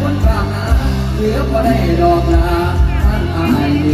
คนฟังเหลือพอได้ดอกลาท่านอาย